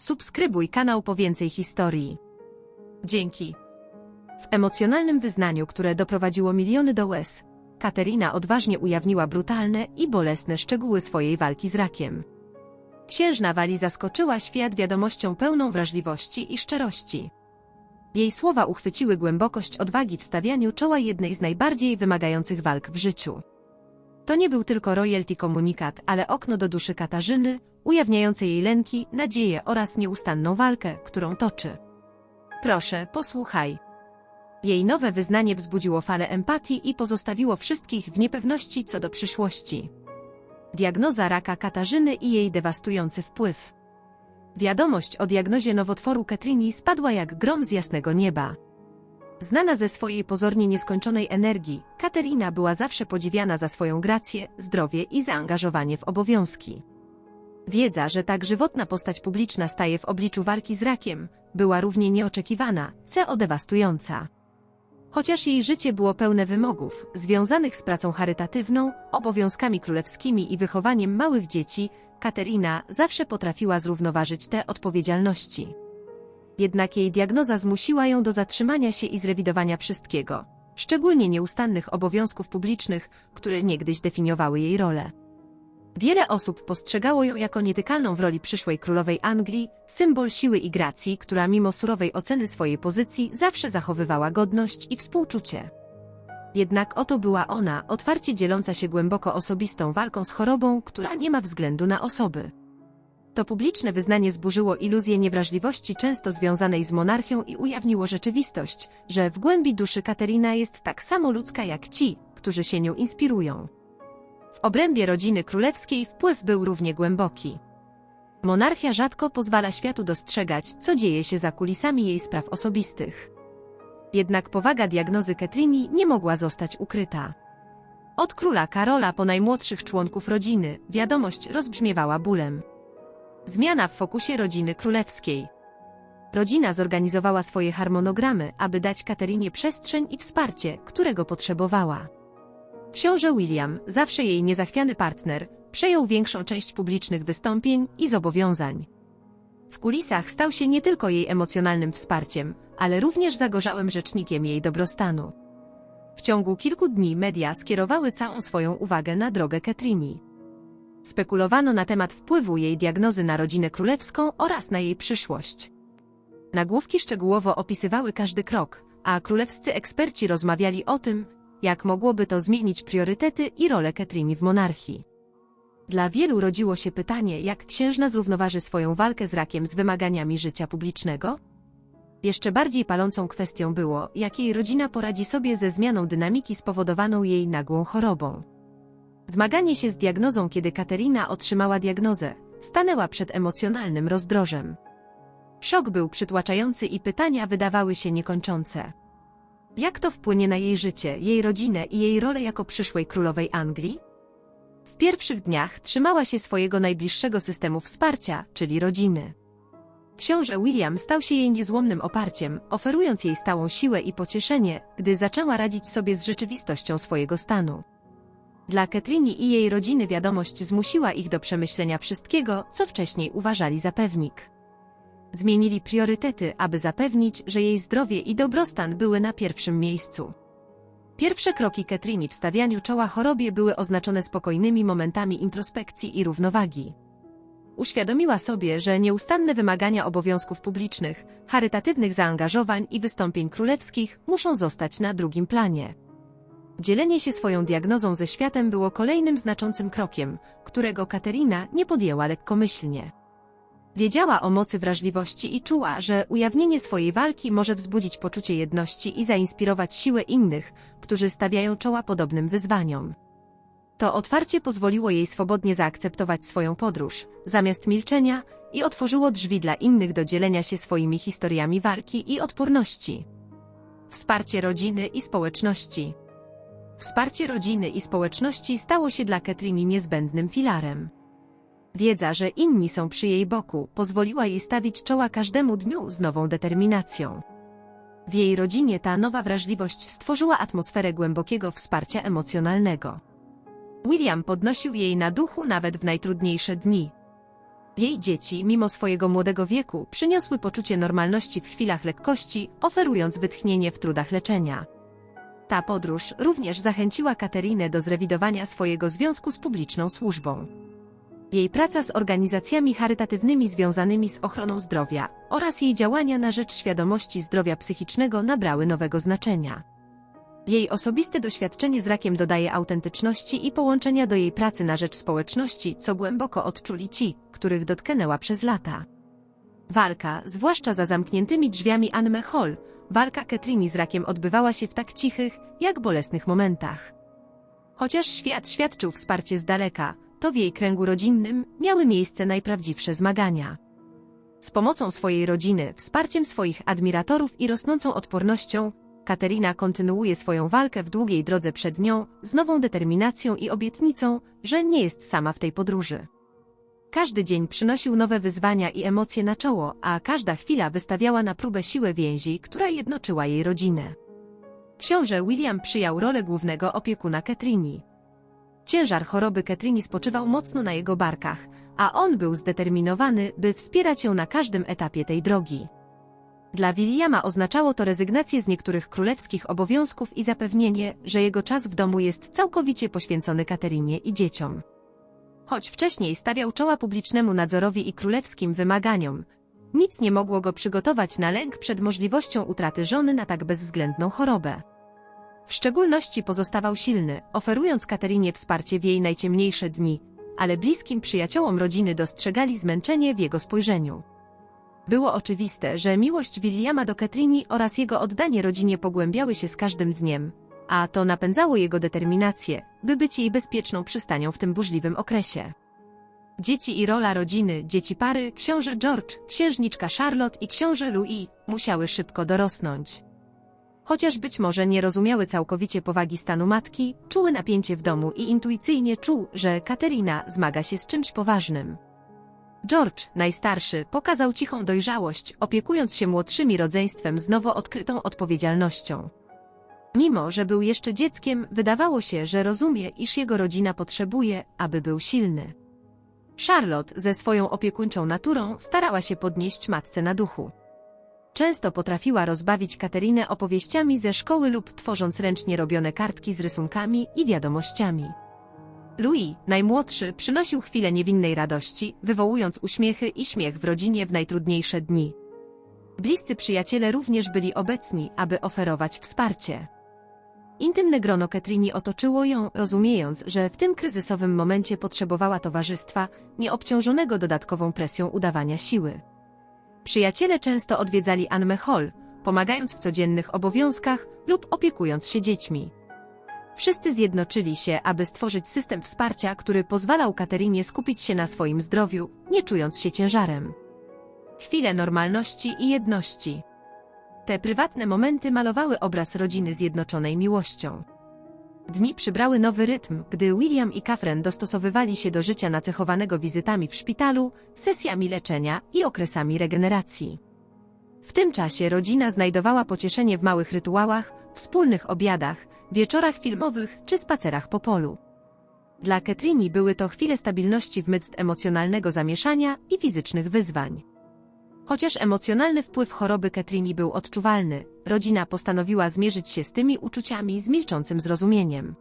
Subskrybuj kanał po więcej historii. Dzięki. W emocjonalnym wyznaniu, które doprowadziło miliony do łez, Katerina odważnie ujawniła brutalne i bolesne szczegóły swojej walki z rakiem. Księżna Wali zaskoczyła świat wiadomością pełną wrażliwości i szczerości. Jej słowa uchwyciły głębokość odwagi w stawianiu czoła jednej z najbardziej wymagających walk w życiu. To nie był tylko royalty komunikat, ale okno do duszy Katarzyny, ujawniające jej lęki, nadzieję oraz nieustanną walkę, którą toczy. Proszę, posłuchaj. Jej nowe wyznanie wzbudziło falę empatii i pozostawiło wszystkich w niepewności co do przyszłości. Diagnoza raka Katarzyny i jej dewastujący wpływ. Wiadomość o diagnozie nowotworu Ketrini spadła jak grom z jasnego nieba. Znana ze swojej pozornie nieskończonej energii, Katerina była zawsze podziwiana za swoją grację, zdrowie i zaangażowanie w obowiązki. Wiedza, że tak żywotna postać publiczna staje w obliczu walki z rakiem, była równie nieoczekiwana, co dewastująca. Chociaż jej życie było pełne wymogów, związanych z pracą charytatywną, obowiązkami królewskimi i wychowaniem małych dzieci, Katerina zawsze potrafiła zrównoważyć te odpowiedzialności. Jednak jej diagnoza zmusiła ją do zatrzymania się i zrewidowania wszystkiego, szczególnie nieustannych obowiązków publicznych, które niegdyś definiowały jej rolę. Wiele osób postrzegało ją jako nietykalną w roli przyszłej królowej Anglii, symbol siły i gracji, która mimo surowej oceny swojej pozycji zawsze zachowywała godność i współczucie. Jednak oto była ona, otwarcie dzieląca się głęboko osobistą walką z chorobą, która nie ma względu na osoby. To publiczne wyznanie zburzyło iluzję niewrażliwości często związanej z monarchią i ujawniło rzeczywistość, że w głębi duszy Katerina jest tak samo ludzka jak ci, którzy się nią inspirują. Obrębie rodziny królewskiej wpływ był równie głęboki. Monarchia rzadko pozwala światu dostrzegać, co dzieje się za kulisami jej spraw osobistych. Jednak powaga diagnozy Ketrini nie mogła zostać ukryta. Od króla Karola po najmłodszych członków rodziny, wiadomość rozbrzmiewała bólem. Zmiana w fokusie rodziny królewskiej. Rodzina zorganizowała swoje harmonogramy, aby dać Katerinie przestrzeń i wsparcie, którego potrzebowała. Książę William, zawsze jej niezachwiany partner, przejął większą część publicznych wystąpień i zobowiązań. W kulisach stał się nie tylko jej emocjonalnym wsparciem, ale również zagorzałym rzecznikiem jej dobrostanu. W ciągu kilku dni media skierowały całą swoją uwagę na drogę Ketrini. Spekulowano na temat wpływu jej diagnozy na rodzinę królewską oraz na jej przyszłość. Nagłówki szczegółowo opisywały każdy krok, a królewscy eksperci rozmawiali o tym, jak mogłoby to zmienić priorytety i rolę Ketrini w monarchii. Dla wielu rodziło się pytanie, jak księżna zrównoważy swoją walkę z rakiem z wymaganiami życia publicznego? Jeszcze bardziej palącą kwestią było, jak jej rodzina poradzi sobie ze zmianą dynamiki spowodowaną jej nagłą chorobą. Zmaganie się z diagnozą, kiedy Katerina otrzymała diagnozę, stanęła przed emocjonalnym rozdrożem. Szok był przytłaczający i pytania wydawały się niekończące. Jak to wpłynie na jej życie, jej rodzinę i jej rolę jako przyszłej królowej Anglii? W pierwszych dniach trzymała się swojego najbliższego systemu wsparcia, czyli rodziny. Książę William stał się jej niezłomnym oparciem, oferując jej stałą siłę i pocieszenie, gdy zaczęła radzić sobie z rzeczywistością swojego stanu. Dla Ketrini i jej rodziny wiadomość zmusiła ich do przemyślenia wszystkiego, co wcześniej uważali za pewnik. Zmienili priorytety, aby zapewnić, że jej zdrowie i dobrostan były na pierwszym miejscu. Pierwsze kroki Ketrini w stawianiu czoła chorobie były oznaczone spokojnymi momentami introspekcji i równowagi. Uświadomiła sobie, że nieustanne wymagania obowiązków publicznych, charytatywnych zaangażowań i wystąpień królewskich muszą zostać na drugim planie. Dzielenie się swoją diagnozą ze światem było kolejnym znaczącym krokiem, którego Katerina nie podjęła lekkomyślnie. Wiedziała o mocy wrażliwości i czuła, że ujawnienie swojej walki może wzbudzić poczucie jedności i zainspirować siłę innych, którzy stawiają czoła podobnym wyzwaniom. To otwarcie pozwoliło jej swobodnie zaakceptować swoją podróż, zamiast milczenia, i otworzyło drzwi dla innych do dzielenia się swoimi historiami walki i odporności. Wsparcie rodziny i społeczności. Wsparcie rodziny i społeczności stało się dla Ketrini niezbędnym filarem. Wiedza, że inni są przy jej boku, pozwoliła jej stawić czoła każdemu dniu z nową determinacją. W jej rodzinie ta nowa wrażliwość stworzyła atmosferę głębokiego wsparcia emocjonalnego. William podnosił jej na duchu nawet w najtrudniejsze dni. Jej dzieci, mimo swojego młodego wieku, przyniosły poczucie normalności w chwilach lekkości, oferując wytchnienie w trudach leczenia. Ta podróż również zachęciła Katerinę do zrewidowania swojego związku z publiczną służbą. Jej praca z organizacjami charytatywnymi związanymi z ochroną zdrowia oraz jej działania na rzecz świadomości zdrowia psychicznego nabrały nowego znaczenia. Jej osobiste doświadczenie z rakiem dodaje autentyczności i połączenia do jej pracy na rzecz społeczności, co głęboko odczuli ci, których dotknęła przez lata. Walka, zwłaszcza za zamkniętymi drzwiami Anne Hall, walka Ketrini z rakiem odbywała się w tak cichych, jak bolesnych momentach. Chociaż świat świadczył wsparcie z daleka, to w jej kręgu rodzinnym miały miejsce najprawdziwsze zmagania. Z pomocą swojej rodziny, wsparciem swoich admiratorów i rosnącą odpornością, Katerina kontynuuje swoją walkę w długiej drodze przed nią, z nową determinacją i obietnicą, że nie jest sama w tej podróży. Każdy dzień przynosił nowe wyzwania i emocje na czoło, a każda chwila wystawiała na próbę siłę więzi, która jednoczyła jej rodzinę. Książę William przyjął rolę głównego opiekuna Ketrini. Ciężar choroby Ketrini spoczywał mocno na jego barkach, a on był zdeterminowany, by wspierać ją na każdym etapie tej drogi. Dla Williama oznaczało to rezygnację z niektórych królewskich obowiązków i zapewnienie, że jego czas w domu jest całkowicie poświęcony Katerinie i dzieciom. Choć wcześniej stawiał czoła publicznemu nadzorowi i królewskim wymaganiom, nic nie mogło go przygotować na lęk przed możliwością utraty żony na tak bezwzględną chorobę. W szczególności pozostawał silny, oferując Katerinie wsparcie w jej najciemniejsze dni, ale bliskim przyjaciołom rodziny dostrzegali zmęczenie w jego spojrzeniu. Było oczywiste, że miłość Williama do Ketrini oraz jego oddanie rodzinie pogłębiały się z każdym dniem, a to napędzało jego determinację, by być jej bezpieczną przystanią w tym burzliwym okresie. Dzieci i rola rodziny, dzieci pary, książę George, księżniczka Charlotte i książę Louis musiały szybko dorosnąć. Chociaż być może nie rozumiały całkowicie powagi stanu matki, czuły napięcie w domu i intuicyjnie czuł, że Katerina zmaga się z czymś poważnym. George, najstarszy, pokazał cichą dojrzałość, opiekując się młodszymi rodzeństwem z nowo odkrytą odpowiedzialnością. Mimo, że był jeszcze dzieckiem, wydawało się, że rozumie, iż jego rodzina potrzebuje, aby był silny. Charlotte, ze swoją opiekuńczą naturą, starała się podnieść matce na duchu. Często potrafiła rozbawić Katerinę opowieściami ze szkoły lub tworząc ręcznie robione kartki z rysunkami i wiadomościami. Louis, najmłodszy, przynosił chwilę niewinnej radości, wywołując uśmiechy i śmiech w rodzinie w najtrudniejsze dni. Bliscy przyjaciele również byli obecni, aby oferować wsparcie. Intymne grono Ketrini otoczyło ją, rozumiejąc, że w tym kryzysowym momencie potrzebowała towarzystwa, nieobciążonego dodatkową presją udawania siły. Przyjaciele często odwiedzali Anne Hall, pomagając w codziennych obowiązkach lub opiekując się dziećmi. Wszyscy zjednoczyli się, aby stworzyć system wsparcia, który pozwalał Katerinie skupić się na swoim zdrowiu, nie czując się ciężarem. Chwile normalności i jedności. Te prywatne momenty malowały obraz rodziny zjednoczonej miłością. Dni przybrały nowy rytm, gdy William i Catherine dostosowywali się do życia nacechowanego wizytami w szpitalu, sesjami leczenia i okresami regeneracji. W tym czasie rodzina znajdowała pocieszenie w małych rytuałach, wspólnych obiadach, wieczorach filmowych czy spacerach po polu. Dla Ketrini były to chwile stabilności w midst emocjonalnego zamieszania i fizycznych wyzwań. Chociaż emocjonalny wpływ choroby Ketrini był odczuwalny, rodzina postanowiła zmierzyć się z tymi uczuciami z milczącym zrozumieniem.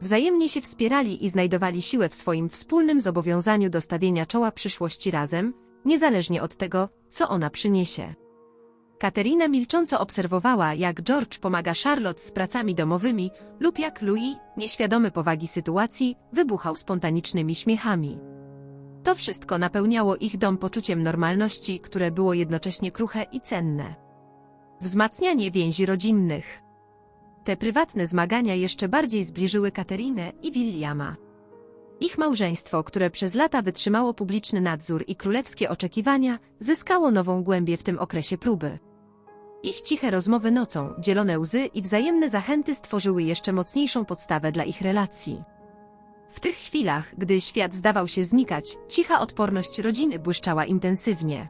Wzajemnie się wspierali i znajdowali siłę w swoim wspólnym zobowiązaniu do stawienia czoła przyszłości razem, niezależnie od tego, co ona przyniesie. Katerina milcząco obserwowała, jak George pomaga Charlotte z pracami domowymi lub jak Louis, nieświadomy powagi sytuacji, wybuchał spontanicznymi śmiechami. To wszystko napełniało ich dom poczuciem normalności, które było jednocześnie kruche i cenne. Wzmacnianie więzi rodzinnych. Te prywatne zmagania jeszcze bardziej zbliżyły Katerinę i Williama. Ich małżeństwo, które przez lata wytrzymało publiczny nadzór i królewskie oczekiwania, zyskało nową głębię w tym okresie próby. Ich ciche rozmowy nocą, dzielone łzy i wzajemne zachęty stworzyły jeszcze mocniejszą podstawę dla ich relacji. W tych chwilach, gdy świat zdawał się znikać, cicha odporność rodziny błyszczała intensywnie.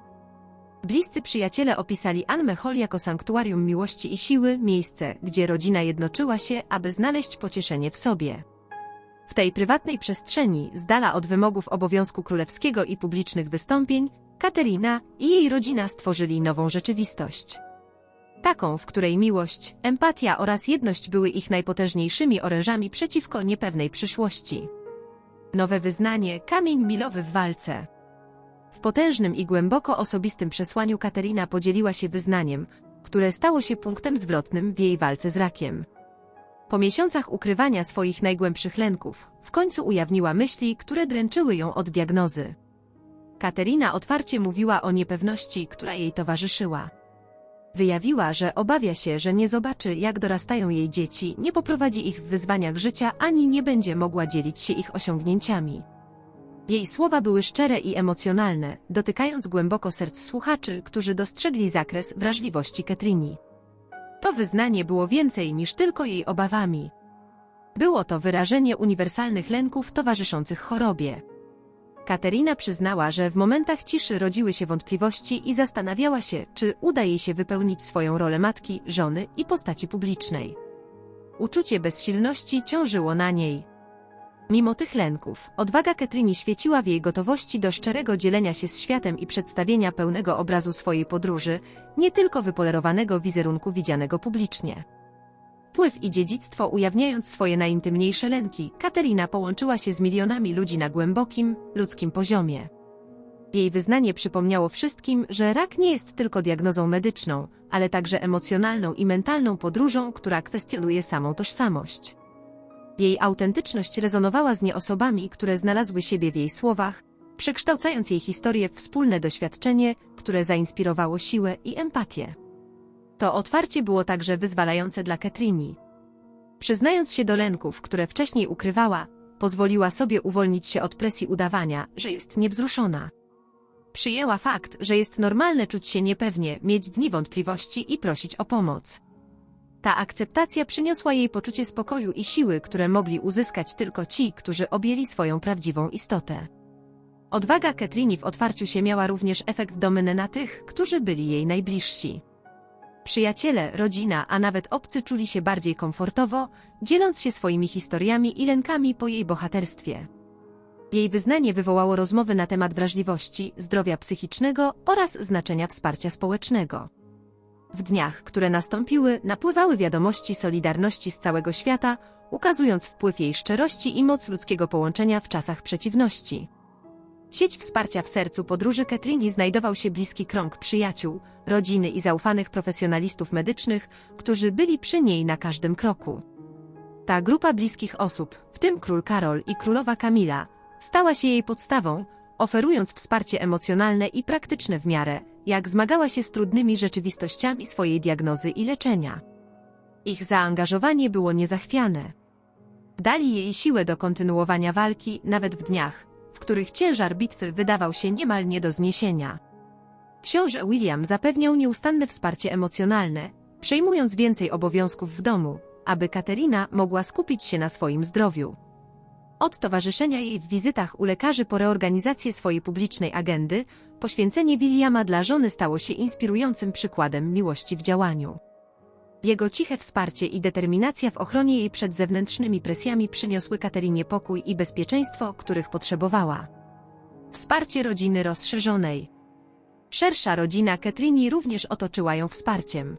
Bliscy przyjaciele opisali Anne Hall jako sanktuarium miłości i siły, miejsce, gdzie rodzina jednoczyła się, aby znaleźć pocieszenie w sobie. W tej prywatnej przestrzeni, z dala od wymogów obowiązku królewskiego i publicznych wystąpień, Katerina i jej rodzina stworzyli nową rzeczywistość. Taką, w której miłość, empatia oraz jedność były ich najpotężniejszymi orężami przeciwko niepewnej przyszłości. Nowe wyznanie, kamień milowy w walce. W potężnym i głęboko osobistym przesłaniu Katerina podzieliła się wyznaniem, które stało się punktem zwrotnym w jej walce z rakiem. Po miesiącach ukrywania swoich najgłębszych lęków, w końcu ujawniła myśli, które dręczyły ją od diagnozy. Katerina otwarcie mówiła o niepewności, która jej towarzyszyła. Wyjawiła, że obawia się, że nie zobaczy, jak dorastają jej dzieci, nie poprowadzi ich w wyzwaniach życia, ani nie będzie mogła dzielić się ich osiągnięciami. Jej słowa były szczere i emocjonalne, dotykając głęboko serc słuchaczy, którzy dostrzegli zakres wrażliwości Ketrini. To wyznanie było więcej niż tylko jej obawami. Było to wyrażenie uniwersalnych lęków towarzyszących chorobie. Katerina przyznała, że w momentach ciszy rodziły się wątpliwości i zastanawiała się, czy uda jej się wypełnić swoją rolę matki, żony i postaci publicznej. Uczucie bezsilności ciążyło na niej. Mimo tych lęków, odwaga Ketrini świeciła w jej gotowości do szczerego dzielenia się z światem i przedstawienia pełnego obrazu swojej podróży, nie tylko wypolerowanego wizerunku widzianego publicznie. Wpływ i dziedzictwo ujawniając swoje najintymniejsze lęki, Katerina połączyła się z milionami ludzi na głębokim, ludzkim poziomie. Jej wyznanie przypomniało wszystkim, że rak nie jest tylko diagnozą medyczną, ale także emocjonalną i mentalną podróżą, która kwestionuje samą tożsamość. Jej autentyczność rezonowała z nieosobami, które znalazły siebie w jej słowach, przekształcając jej historię w wspólne doświadczenie, które zainspirowało siłę i empatię. To otwarcie było także wyzwalające dla Ketrini. Przyznając się do lęków, które wcześniej ukrywała, pozwoliła sobie uwolnić się od presji udawania, że jest niewzruszona. Przyjęła fakt, że jest normalne czuć się niepewnie, mieć dni wątpliwości i prosić o pomoc. Ta akceptacja przyniosła jej poczucie spokoju i siły, które mogli uzyskać tylko ci, którzy objęli swoją prawdziwą istotę. Odwaga Ketrini w otwarciu się miała również efekt domeny na tych, którzy byli jej najbliżsi. Przyjaciele, rodzina, a nawet obcy czuli się bardziej komfortowo, dzieląc się swoimi historiami i lękami po jej bohaterstwie. Jej wyznanie wywołało rozmowy na temat wrażliwości, zdrowia psychicznego oraz znaczenia wsparcia społecznego. W dniach, które nastąpiły, napływały wiadomości solidarności z całego świata, ukazując wpływ jej szczerości i moc ludzkiego połączenia w czasach przeciwności. Sieć wsparcia w sercu podróży Ketrini znajdował się bliski krąg przyjaciół, rodziny i zaufanych profesjonalistów medycznych, którzy byli przy niej na każdym kroku. Ta grupa bliskich osób, w tym król Karol i królowa Kamila, stała się jej podstawą, oferując wsparcie emocjonalne i praktyczne w miarę, jak zmagała się z trudnymi rzeczywistościami swojej diagnozy i leczenia. Ich zaangażowanie było niezachwiane. Dali jej siłę do kontynuowania walki nawet w dniach, których ciężar bitwy wydawał się niemal nie do zniesienia. Książę William zapewniał nieustanne wsparcie emocjonalne, przejmując więcej obowiązków w domu, aby Katerina mogła skupić się na swoim zdrowiu. Od towarzyszenia jej w wizytach u lekarzy po reorganizację swojej publicznej agendy, poświęcenie Williama dla żony stało się inspirującym przykładem miłości w działaniu. Jego ciche wsparcie i determinacja w ochronie jej przed zewnętrznymi presjami przyniosły Katerinie pokój i bezpieczeństwo, których potrzebowała. Wsparcie rodziny rozszerzonej. Szersza rodzina Ketrini również otoczyła ją wsparciem.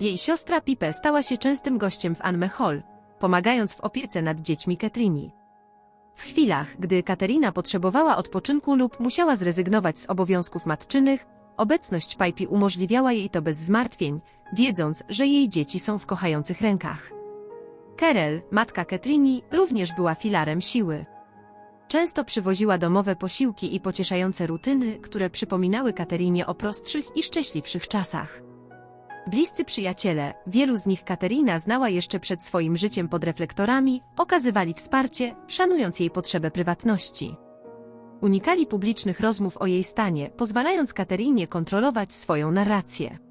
Jej siostra Pipe stała się częstym gościem w Anme Hall, pomagając w opiece nad dziećmi Ketrini. W chwilach, gdy Katerina potrzebowała odpoczynku lub musiała zrezygnować z obowiązków matczynych, obecność Pipi umożliwiała jej to bez zmartwień, wiedząc, że jej dzieci są w kochających rękach. Kerel, matka Ketrini, również była filarem siły. Często przywoziła domowe posiłki i pocieszające rutyny, które przypominały Katerinie o prostszych i szczęśliwszych czasach. Bliscy przyjaciele, wielu z nich Katerina znała jeszcze przed swoim życiem pod reflektorami, okazywali wsparcie, szanując jej potrzebę prywatności. Unikali publicznych rozmów o jej stanie, pozwalając Katerinie kontrolować swoją narrację.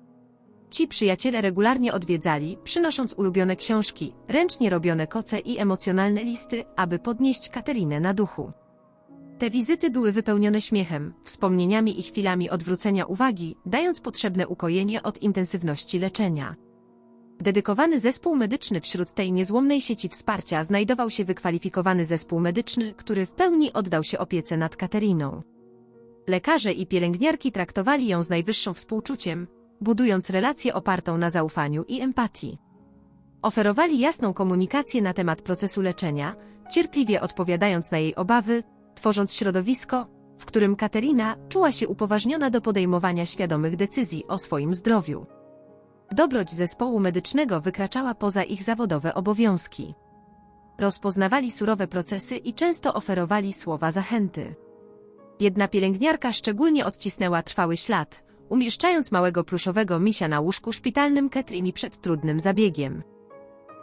Ci przyjaciele regularnie odwiedzali, przynosząc ulubione książki, ręcznie robione koce i emocjonalne listy, aby podnieść Katerinę na duchu. Te wizyty były wypełnione śmiechem, wspomnieniami i chwilami odwrócenia uwagi, dając potrzebne ukojenie od intensywności leczenia. Dedykowany zespół medyczny wśród tej niezłomnej sieci wsparcia znajdował się wykwalifikowany zespół medyczny, który w pełni oddał się opiece nad Kateriną. Lekarze i pielęgniarki traktowali ją z najwyższą współczuciem, budując relację opartą na zaufaniu i empatii. Oferowali jasną komunikację na temat procesu leczenia, cierpliwie odpowiadając na jej obawy, tworząc środowisko, w którym Katerina czuła się upoważniona do podejmowania świadomych decyzji o swoim zdrowiu. Dobroć zespołu medycznego wykraczała poza ich zawodowe obowiązki. Rozpoznawali surowe procesy i często oferowali słowa zachęty. Jedna pielęgniarka szczególnie odcisnęła trwały ślad, umieszczając małego pluszowego misia na łóżku szpitalnym Ketrini przed trudnym zabiegiem.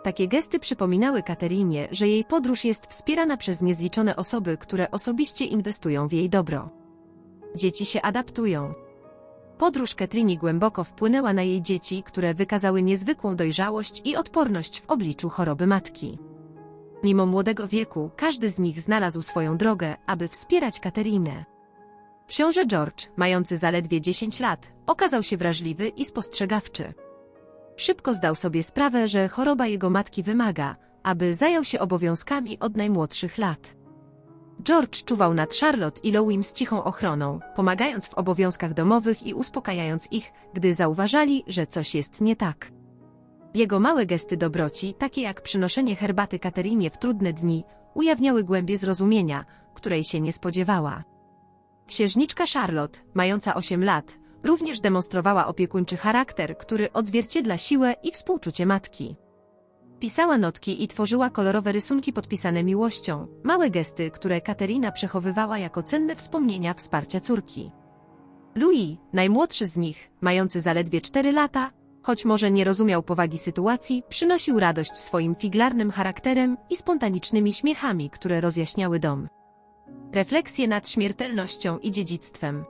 Takie gesty przypominały Katerinie, że jej podróż jest wspierana przez niezliczone osoby, które osobiście inwestują w jej dobro. Dzieci się adaptują. Podróż Ketrini głęboko wpłynęła na jej dzieci, które wykazały niezwykłą dojrzałość i odporność w obliczu choroby matki. Mimo młodego wieku, każdy z nich znalazł swoją drogę, aby wspierać Katerinę. Książę George, mający zaledwie 10 lat, okazał się wrażliwy i spostrzegawczy. Szybko zdał sobie sprawę, że choroba jego matki wymaga, aby zajął się obowiązkami od najmłodszych lat. George czuwał nad Charlotte i Lowim z cichą ochroną, pomagając w obowiązkach domowych i uspokajając ich, gdy zauważali, że coś jest nie tak. Jego małe gesty dobroci, takie jak przynoszenie herbaty Katerinie w trudne dni, ujawniały głębię zrozumienia, której się nie spodziewała. Księżniczka Charlotte, mająca 8 lat, również demonstrowała opiekuńczy charakter, który odzwierciedla siłę i współczucie matki. Pisała notki i tworzyła kolorowe rysunki podpisane miłością, małe gesty, które Katerina przechowywała jako cenne wspomnienia wsparcia córki. Louis, najmłodszy z nich, mający zaledwie 4 lata, choć może nie rozumiał powagi sytuacji, przynosił radość swoim figlarnym charakterem i spontanicznymi śmiechami, które rozjaśniały dom. Refleksje nad śmiertelnością i dziedzictwem.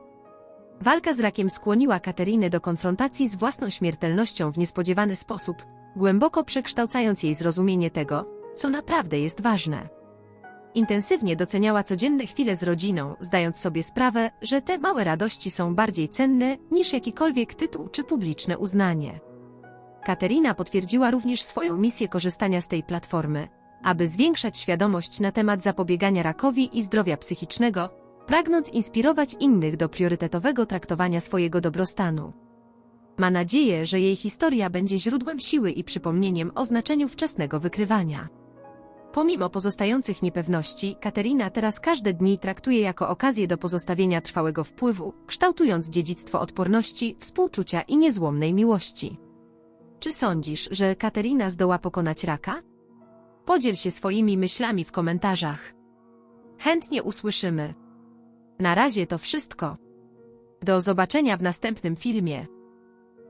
Walka z rakiem skłoniła Katerinę do konfrontacji z własną śmiertelnością w niespodziewany sposób, głęboko przekształcając jej zrozumienie tego, co naprawdę jest ważne. Intensywnie doceniała codzienne chwile z rodziną, zdając sobie sprawę, że te małe radości są bardziej cenne niż jakikolwiek tytuł czy publiczne uznanie. Katerina potwierdziła również swoją misję korzystania z tej platformy, aby zwiększać świadomość na temat zapobiegania rakowi i zdrowia psychicznego, pragnąc inspirować innych do priorytetowego traktowania swojego dobrostanu. Ma nadzieję, że jej historia będzie źródłem siły i przypomnieniem o znaczeniu wczesnego wykrywania. Pomimo pozostających niepewności, Katerina teraz każde dni traktuje jako okazję do pozostawienia trwałego wpływu, kształtując dziedzictwo odporności, współczucia i niezłomnej miłości. Czy sądzisz, że Katerina zdoła pokonać raka? Podziel się swoimi myślami w komentarzach. Chętnie usłyszymy. Na razie to wszystko. Do zobaczenia w następnym filmie.